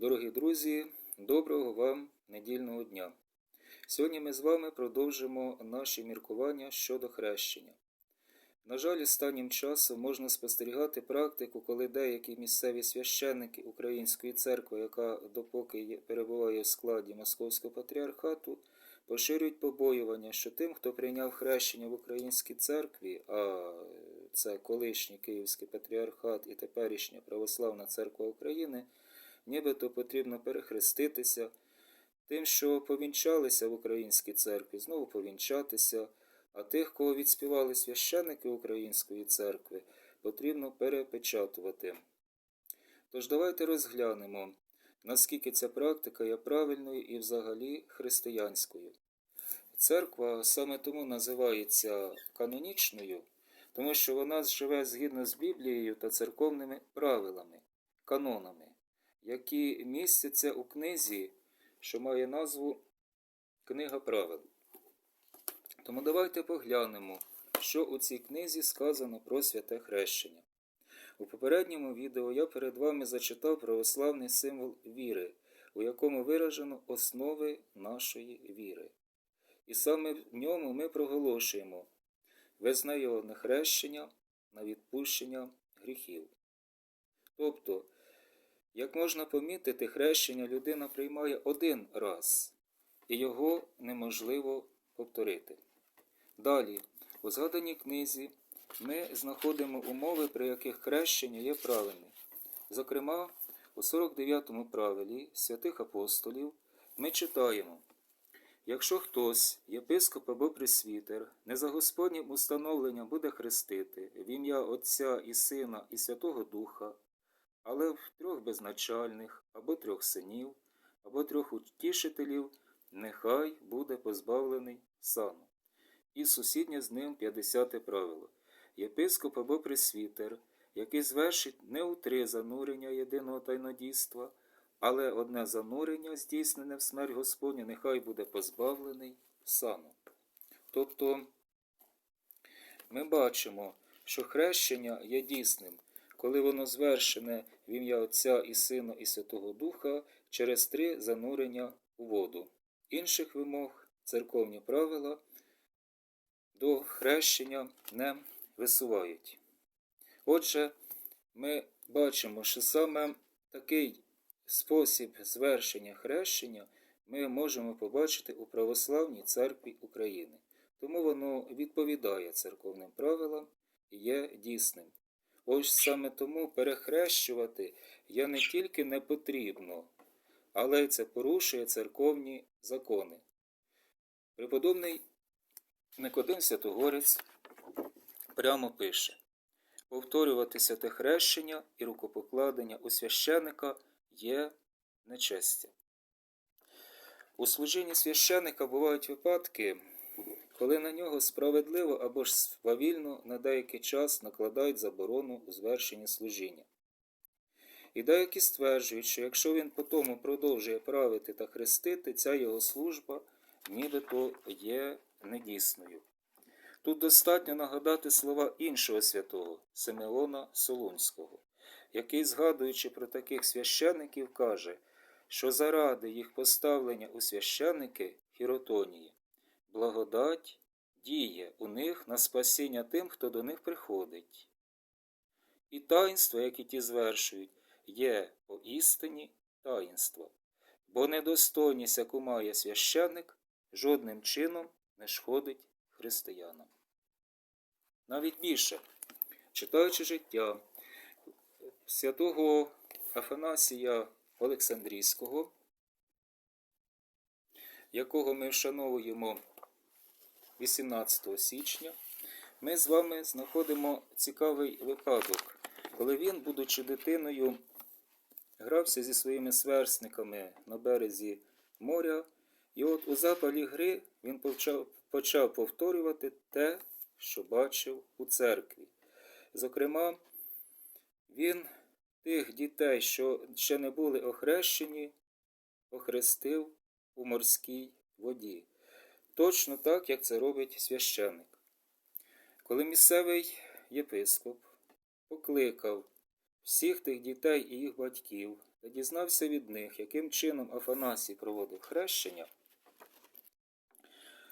Дорогі друзі, доброго вам недільного дня. Сьогодні ми з вами продовжимо наші міркування щодо хрещення. На жаль, останнім часом можна спостерігати практику, коли деякі місцеві священники Української церкви, яка допоки перебуває в складі Московського патріархату, поширюють побоювання, що тим, хто прийняв хрещення в Українській церкві, а це колишній Київський патріархат і теперішня Православна Церква України, нібито потрібно перехреститися, тим, що повінчалися в українській церкві, знову повінчатися, а тих, кого відспівали священники Української церкви, потрібно перепечатувати. Тож давайте розглянемо, наскільки ця практика є правильною і взагалі християнською. Церква саме тому називається канонічною, тому що вона живе згідно з Біблією та церковними правилами, канонами, які містяться у книзі, що має назву Книга правил. Тому давайте поглянемо, що у цій книзі сказано про святе хрещення. У попередньому відео я перед вами зачитав православний символ віри, у якому виражено основи нашої віри. І саме в ньому ми проголошуємо визнайовне хрещення на відпущення гріхів. Тобто, як можна помітити, хрещення людина приймає один раз, і його неможливо повторити. Далі, у згаданій книзі, ми знаходимо умови, при яких хрещення є правильним. Зокрема, у 49-му правилі святих апостолів ми читаємо. Якщо хтось, єпископ або пресвітер, не за Господнім установленням буде хрестити в ім'я Отця і Сина і Святого Духа, але в трьох безначальних, або трьох синів, або трьох утішителів, нехай буде позбавлений сану. І сусіднє з ним 50 правило. Єпископ або пресвітер, який звершить не у три занурення єдиного тайнодійства, але одне занурення, здійснене в смерть Господню, нехай буде позбавлений сану. Тобто ми бачимо, що хрещення є дійсним, коли воно звершене в ім'я Отця і Сина і Святого Духа через три занурення у воду. Інших вимог церковні правила до хрещення не висувають. Отже, ми бачимо, що саме такий спосіб звершення хрещення ми можемо побачити у Православній церкві України. Тому воно відповідає церковним правилам і є дійсним. Ось саме тому перехрещувати є не тільки не потрібно, але це порушує церковні закони. Преподобний Никодим Святогорець прямо пише повторюватися те хрещення і рукопокладення у священика є нечестя. У служінні священика бувають випадки, коли на нього справедливо або ж свавільно на деякий час накладають заборону у звершенні служіння. І деякі стверджують, що якщо він потому продовжує правити та хрестити, ця його служба нібито є недійсною. Тут достатньо нагадати слова іншого святого Симеона Солунського, який, згадуючи про таких священиків, каже, що заради їх поставлення у священики Хіротонії, благодать діє у них на спасіння тим, хто до них приходить. І таїнство, які ті звершують, є поістині таїнство, бо недостойність, яку має священник, жодним чином не шкодить християнам. Навіть більше, читаючи життя святого Афанасія Олександрійського, якого ми вшановуємо 18 січня, ми з вами знаходимо цікавий випадок, коли він, будучи дитиною, грався зі своїми сверстниками на березі моря, і от у запалі гри він почав, почав повторювати те, що бачив у церкві. Зокрема, він тих дітей, що ще не були охрещені, охрестив у морській воді. Точно так, як це робить священник. Коли місцевий єпископ покликав всіх тих дітей і їх батьків та дізнався від них, яким чином Афанасій проводив хрещення,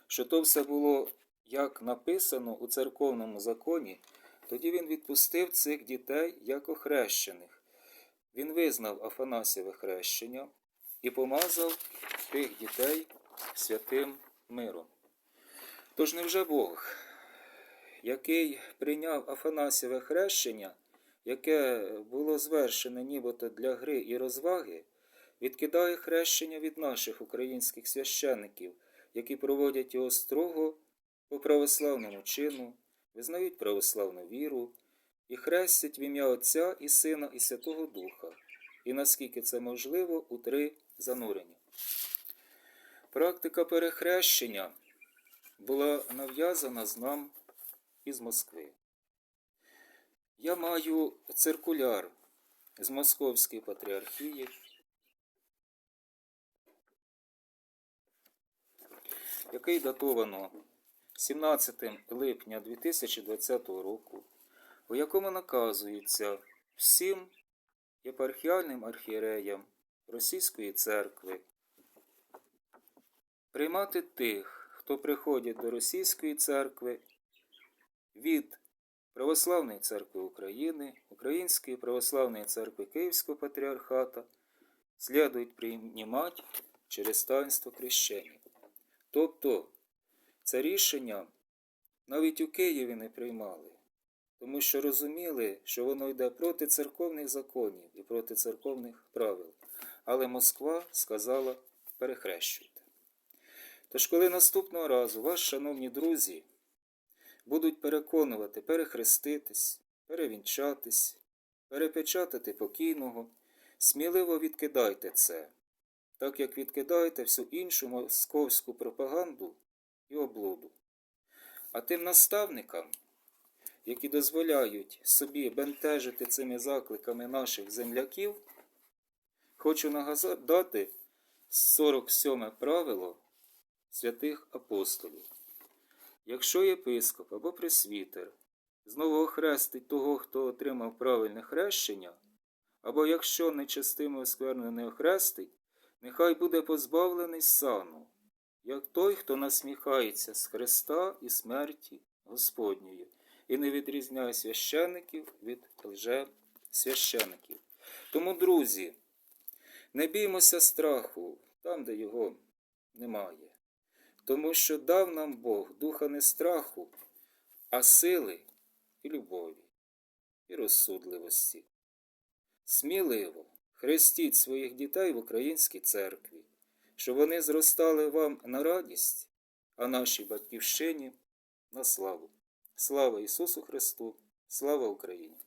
що то все було як написано у церковному законі, тоді він відпустив цих дітей як охрещених. Він визнав Афанасіве хрещення і помазав тих дітей святим миром. Тож невже Бог, який прийняв Афанасіве хрещення, яке було звершене нібито для гри і розваги, відкидає хрещення від наших українських священиків, які проводять його строго по православному чину, визнають православну віру і хрестять в ім'я Отця і Сина і Святого Духа, і наскільки це можливо, у три занурення. Практика перехрещення була нав'язана з нам із Москви. Я маю циркуляр з Московської патріархії, який датовано 17 липня 2020 року, у якому наказується всім єпархіальним архієреям Російської церкви приймати тих, хто приходить до Російської церкви від Православної церкви України, Української православної церкви Київського патріархата слідують приймати через таїнство крещення. Тобто це рішення навіть у Києві не приймали, тому що розуміли, що воно йде проти церковних законів і проти церковних правил. Але Москва сказала перехрещуйте. Тож, коли наступного разу вас, шановні друзі, будуть переконувати перехреститись, перевінчатись, перепечатати покійного, сміливо відкидайте це, так як відкидаєте всю іншу московську пропаганду і облуду. А тим наставникам, які дозволяють собі бентежити цими закликами наших земляків, хочу нагадати 47 правило святих апостолів. Якщо єпископ або пресвітер знову охрестить того, хто отримав правильне хрещення, або якщо нечестимо оскверно не охрестить, нехай буде позбавлений сану, як той, хто насміхається з Христа і смерті Господньої, і не відрізняє священиків від лже священиків. Тому, друзі, не біймося страху там, де його немає тому що дав нам Бог духа не страху, а сили і любові, і розсудливості. Сміливо хрестіть своїх дітей в українській церкві, щоб вони зростали вам на радість, а нашій батьківщині на славу. Слава Ісусу Христу! Слава Україні!